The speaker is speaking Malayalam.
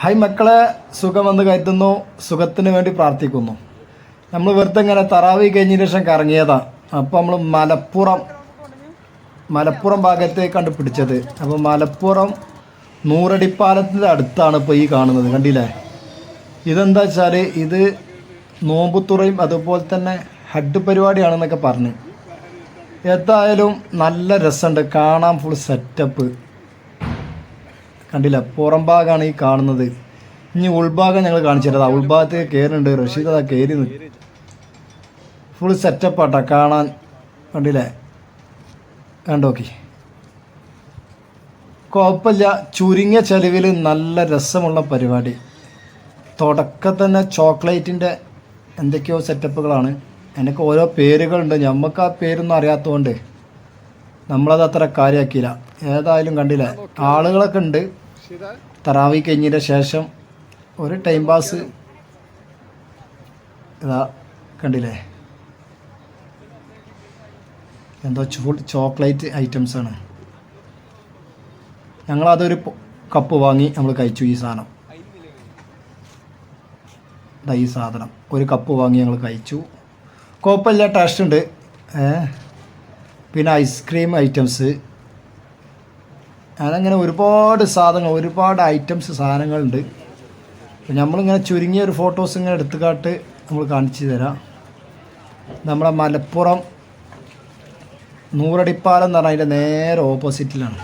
ഹായ് മക്കളെ സുഖം വന്ന് കയറ്റുന്നു സുഖത്തിന് വേണ്ടി പ്രാർത്ഥിക്കുന്നു. നമ്മൾ വെറുതെ ഇങ്ങനെ തറാവി കഴിഞ്ഞതിന് ശേഷം കറങ്ങിയതാ. അപ്പോൾ നമ്മൾ മലപ്പുറം മലപ്പുറം ഭാഗത്തെ കണ്ട് പിടിച്ചത് അപ്പോൾ മലപ്പുറം നൂറടിപ്പാലത്തിന്റെ അടുത്താണ് ഇപ്പോൾ ഈ കാണുന്നത് കണ്ടില്ലേ? ഇതെന്താ വെച്ചാൽ ഇത് നോമ്പുത്തുറയും അതുപോലെ തന്നെ ഹഡ് പരിപാടിയാണെന്നൊക്കെ പറഞ്ഞ്. എന്തായാലും നല്ല രസമുണ്ട് കാണാൻ ഫുൾ സെറ്റപ്പ് കണ്ടില്ല. പുറം ഭാഗമാണ് ഈ കാണുന്നത്. ഇനി ഉൾഭാഗം ഞങ്ങൾ കാണിച്ചു തരാം. ഉൾഭാഗത്ത് കയറുന്നുണ്ട് റഷീദ് അതാ കയറി ഫുൾ സെറ്റപ്പ് സെറ്റപ്പാട്ടാ കാണാൻ കണ്ടില്ലേ? കണ്ടോക്കി കുഴപ്പമില്ല. ചുരുങ്ങിയ ചെലവിൽ നല്ല രസമുള്ള പരിപാടി. തുടക്കം തന്നെ ചോക്ലേറ്റിന്റെ എന്തൊക്കെയോ സെറ്റപ്പുകളാണ് എനിക്ക് ഓരോ പേരുകളുണ്ട്. നമുക്ക് ആ പേരൊന്നും അറിയാത്തതുകൊണ്ട് നമ്മളത് അത്ര കാര്യമാക്കിയില്ല ഏതായാലും കണ്ടില്ല? ആളുകളൊക്കെ ഉണ്ട്. തറാവി കഴിഞ്ഞതിന്റെ ശേഷം ഒരു ടൈം പാസ് ഇതാ കണ്ടില്ലേ? എന്തോ ചൂ ചോക്ലേറ്റ് ഐറ്റംസ് ആണ്. ഞങ്ങളതൊരു കപ്പ് വാങ്ങി നമ്മൾ കഴിച്ചു ഈ സാധനം. ഈ സാധനം. ഒരു കപ്പ് വാങ്ങി ഞങ്ങൾ കഴിച്ചു. കോപ്പല്ല ടേസ്റ്റ് ഉണ്ട്. പിന്നെ ഐസ്ക്രീം ഐറ്റംസ് ഞാനങ്ങനെ ഒരുപാട് സാധനങ്ങൾ ഒരുപാട് ഐറ്റംസ് സാധനങ്ങളുണ്ട്. അപ്പോൾ നമ്മളിങ്ങനെ ചുരുങ്ങിയ ഒരു ഫോട്ടോസ് ഇങ്ങനെ എടുത്തുകാട്ട് നമ്മൾ കാണിച്ചു തരാം. നമ്മുടെ മലപ്പുറം നൂറടിപ്പാലം എന്ന് പറഞ്ഞാൽ അതിന്റെ നേരെ ഓപ്പോസിറ്റിലാണ്